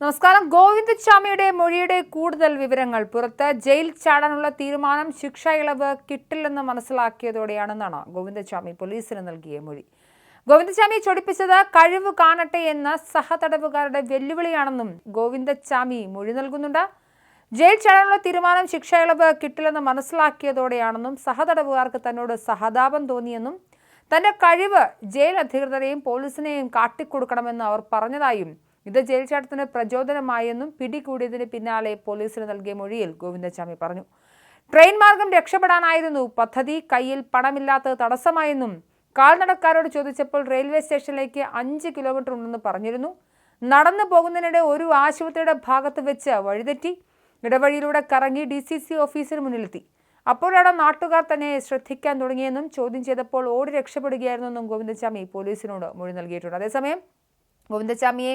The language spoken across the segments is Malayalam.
നമസ്കാരം. ഗോവിന്ദസ്വാമിയുടെ മൊഴിയുടെ കൂടുതൽ വിവരങ്ങൾ പുറത്ത്. ജയിൽ ചാടാനുള്ള തീരുമാനം ശിക്ഷ ഇളവ് കിട്ടില്ലെന്ന് മനസ്സിലാക്കിയതോടെയാണെന്നാണ് ഗോവിന്ദസ്വാമി പോലീസിന് നൽകിയ മൊഴി. ഗോവിന്ദസ്വാമി ചൊടിപ്പിച്ചത് കഴിവ് കാണട്ടെ എന്ന സഹതടവുകാരുടെ വെല്ലുവിളിയാണെന്നും ഗോവിന്ദസ്വാമി മൊഴി നൽകുന്നുണ്ട്. ജയിൽ ചാടാനുള്ള തീരുമാനം ശിക്ഷ ഇളവ് കിട്ടില്ലെന്ന് മനസ്സിലാക്കിയതോടെയാണെന്നും സഹതടവുകാർക്ക് തന്നോട് സഹതാപം തോന്നിയെന്നും തന്റെ കഴിവ് ജയിൽ അധികൃതരെയും പോലീസിനെയും കാട്ടിക്കൊടുക്കണമെന്ന് അവർ പറഞ്ഞതായും ഇത് ജയിൽ ചാട്ടത്തിന് പ്രചോദനമായെന്നും പിടികൂടിയതിന് പിന്നാലെ പോലീസിന് നൽകിയ മൊഴിയിൽ ഗോവിന്ദസ്വാമി പറഞ്ഞു. ട്രെയിൻ മാർഗം രക്ഷപ്പെടാനായിരുന്നു പദ്ധതി. കയ്യിൽ പണമില്ലാത്തത് തടസ്സമായെന്നും കാൽനടക്കാരോട് ചോദിച്ചപ്പോൾ റെയിൽവേ സ്റ്റേഷനിലേക്ക് അഞ്ച് കിലോമീറ്റർ ഉണ്ടെന്ന് പറഞ്ഞിരുന്നു. നടന്നു പോകുന്നതിനിടെ ഒരു ആശുപത്രിയുടെ ഭാഗത്ത് വെച്ച് വഴിതെറ്റി ഇടവഴിയിലൂടെ കറങ്ങി ഡി സി സി ഓഫീസിന് മുന്നിലെത്തി. അപ്പോഴാണ് നാട്ടുകാർ തന്നെ ശ്രദ്ധിക്കാൻ തുടങ്ങിയെന്നും ചോദ്യം ചെയ്തപ്പോൾ ഓടി രക്ഷപ്പെടുകയായിരുന്നെന്നും ഗോവിന്ദസ്വാമി പോലീസിനോട് മൊഴി നൽകിയിട്ടുണ്ട്. അതേസമയം ഗോവിന്ദസ്വാമിയെ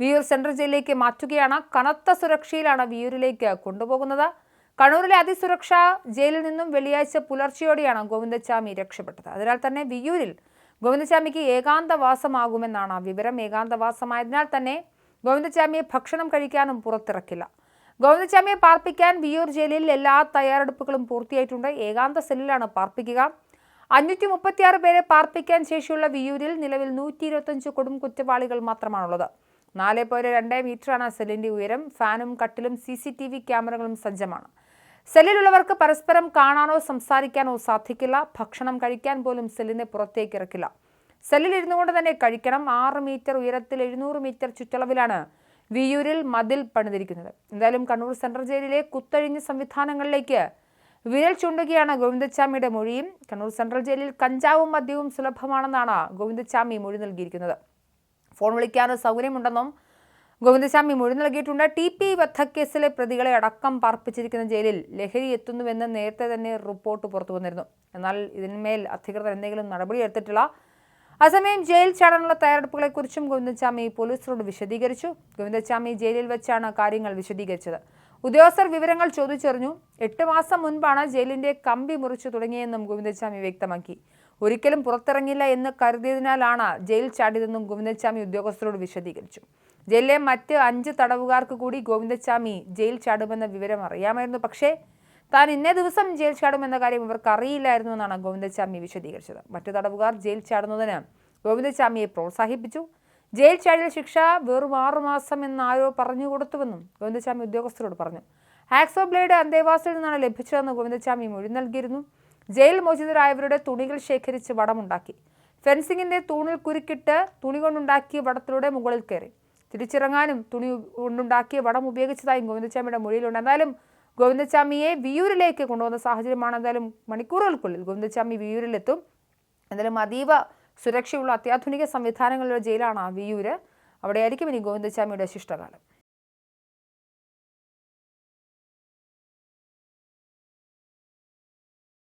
വിയൂർ സെൻട്രൽ ജയിലിലേക്ക് മാറ്റുകയാണ്. കനത്ത സുരക്ഷയിലാണ് വിയൂരിലേക്ക് കൊണ്ടുപോകുന്നത്. കണ്ണൂരിലെ അതിസുരക്ഷ ജയിലിൽ നിന്നും വെള്ളിയാഴ്ച പുലർച്ചെയോടെയാണ് ഗോവിന്ദസ്വാമി രക്ഷപ്പെട്ടത്. അതിനാൽ തന്നെ വിയൂരിൽ ഗോവിന്ദസ്വാമിക്ക് ഏകാന്തവാസമാകുമെന്നാണ് വിവരം. ഏകാന്തവാസമായതിനാൽ തന്നെ ഗോവിന്ദസ്വാമിയെ ഭക്ഷണം കഴിക്കാനും പുറത്തിറക്കില്ല. ഗോവിന്ദസ്വാമിയെ പാർപ്പിക്കാൻ വിയൂർ ജയിലിൽ എല്ലാ തയ്യാറെടുപ്പുകളും പൂർത്തിയായിട്ടുണ്ട്. ഏകാന്ത സെല്ലിലാണ് പാർപ്പിക്കുക. അഞ്ഞൂറ്റി മുപ്പത്തിയാറ് പേരെ പാർപ്പിക്കാൻ ശേഷിയുള്ള വിയൂരിൽ നിലവിൽ നൂറ്റി ഇരുപത്തഞ്ച് കൊടും കുറ്റവാളികൾ മാത്രമാണുള്ളത്. നാല് പോയിന്റ് രണ്ട് മീറ്ററാണ് സെല്ലിന്റെ ഉയരം. ഫാനും കട്ടിലും സി സി ടി വി ക്യാമറകളും സജ്ജമാണ്. സെല്ലിലുള്ളവർക്ക് പരസ്പരം കാണാനോ സംസാരിക്കാനോ സാധിക്കില്ല. ഭക്ഷണം കഴിക്കാൻ പോലും സെല്ലിനെ പുറത്തേക്ക് ഇറക്കില്ല. സെല്ലിൽ ഇരുന്നു കൊണ്ട് തന്നെ കഴിക്കണം. ആറ് മീറ്റർ ഉയരത്തിൽ എഴുന്നൂറ് മീറ്റർ ചുറ്റളവിലാണ് വിയൂരിൽ മതിൽ പണിതിരിക്കുന്നത്. എന്തായാലും കണ്ണൂർ സെൻട്രൽ ജയിലിലെ കുത്തഴിഞ്ഞ സംവിധാനങ്ങളിലേക്ക് വിരൽ ചൂണ്ടുകയാണ് ഗോവിന്ദച്ചാമിയുടെ മൊഴിയും. കണ്ണൂർ സെൻട്രൽ ജയിലിൽ കഞ്ചാവും മദ്യവും സുലഭമാണെന്നാണ് ഗോവിന്ദച്ചാമി മൊഴി നൽകിയിരിക്കുന്നത്. ഫോൺ വിളിക്കാൻ സൗകര്യമുണ്ടെന്നും ഗോവിന്ദസ്വാമി മൊഴി നൽകിയിട്ടുണ്ട്. ടി പി വധക്കേസിലെ പ്രതികളെ അടക്കം പാർപ്പിച്ചിരിക്കുന്ന ജയിലിൽ ലഹരി എത്തുന്നുവെന്ന് നേരത്തെ തന്നെ റിപ്പോർട്ട് പുറത്തു വന്നിരുന്നു. എന്നാൽ ഇതിന്മേൽ അധികൃതർ എന്തെങ്കിലും നടപടി എടുത്തിട്ടില്ല. അസമയം ജയിൽ ചാടാനുള്ള തയ്യാറെടുപ്പുകളെക്കുറിച്ചും ഗോവിന്ദസ്വാമി പോലീസിനോട് വിശദീകരിച്ചു. ഗോവിന്ദസ്വാമി ജയിലിൽ വെച്ചാണ് കാര്യങ്ങൾ വിശദീകരിച്ചത്. ഉദ്യോഗസ്ഥർ വിവരങ്ങൾ ചോദിച്ചറിഞ്ഞു. എട്ട് മാസം മുൻപാണ് ജയിലിന്റെ കമ്പി മുറിച്ചു തുടങ്ങിയെന്നും ഗോവിന്ദസ്വാമി വ്യക്തമാക്കി. ഒരിക്കലും പുറത്തിറങ്ങില്ല എന്ന് കരുതിയതിനാലാണ് ജയിൽ ചാടിയതെന്നും ഗോവിന്ദസ്വാമി ഉദ്യോഗസ്ഥരോട് വിശദീകരിച്ചു. ജയിലിലെ മറ്റ് അഞ്ച് തടവുകാർക്ക് കൂടി ഗോവിന്ദസ്വാമി ജയിൽ ചാടുമെന്ന വിവരം അറിയാമായിരുന്നു. പക്ഷേ താൻ ഇന്നേ ദിവസം ജയിൽ ചാടുമെന്ന കാര്യം ഇവർക്ക് അറിയില്ലായിരുന്നു എന്നാണ് ഗോവിന്ദസ്വാമി വിശദീകരിച്ചത്. മറ്റു തടവുകാർ ജയിൽ ചാടുന്നതിന് ഗോവിന്ദസ്വാമിയെ പ്രോത്സാഹിപ്പിച്ചു. ജയിൽ ചാടിയ ശിക്ഷ വെറും ആറുമാസം എന്ന് ആരോ പറഞ്ഞു കൊടുത്തുവെന്നും ഗോവിന്ദസ്വാമി ഉദ്യോഗസ്ഥരോട് പറഞ്ഞു. ആക്സോ ബ്ലേഡ് അന്തേവാസിൽ നിന്നാണ് ലഭിച്ചതെന്ന് ഗോവിന്ദസ്വാമി മൊഴി നൽകിയിരുന്നു. ജയിൽ മോചിതരായവരുടെ തുണികൾ ശേഖരിച്ച് വടമുണ്ടാക്കി. ഫെൻസിങ്ങിന്റെ തൂണിൽ കുരുക്കിട്ട് തുണി കൊണ്ടുണ്ടാക്കിയ വടത്തിലൂടെ മുകളിൽ കയറി. തിരിച്ചിറങ്ങാനും തുണി കൊണ്ടുണ്ടാക്കിയ വടം ഉപയോഗിച്ചതായും ഗോവിന്ദസ്വാമിയുടെ മൊഴിയിലുണ്ട്. എന്തായാലും ഗോവിന്ദസ്വാമിയെ വിയൂരിലേക്ക് കൊണ്ടുവന്ന സാഹചര്യമാണ് എന്തായാലും മണിക്കൂറുകൾക്കുള്ളിൽ ഗോവിന്ദസ്വാമി വിയൂരിലെത്തും എന്തായാലും അതീവ സുരക്ഷയുള്ള അത്യാധുനിക സംവിധാനങ്ങളുള്ള ജയിലാണ് വിയൂര് അവിടെയായിരിക്കും ഇനി ഗോവിന്ദസ്വാമിയുടെ ശിഷ്ടകാലം.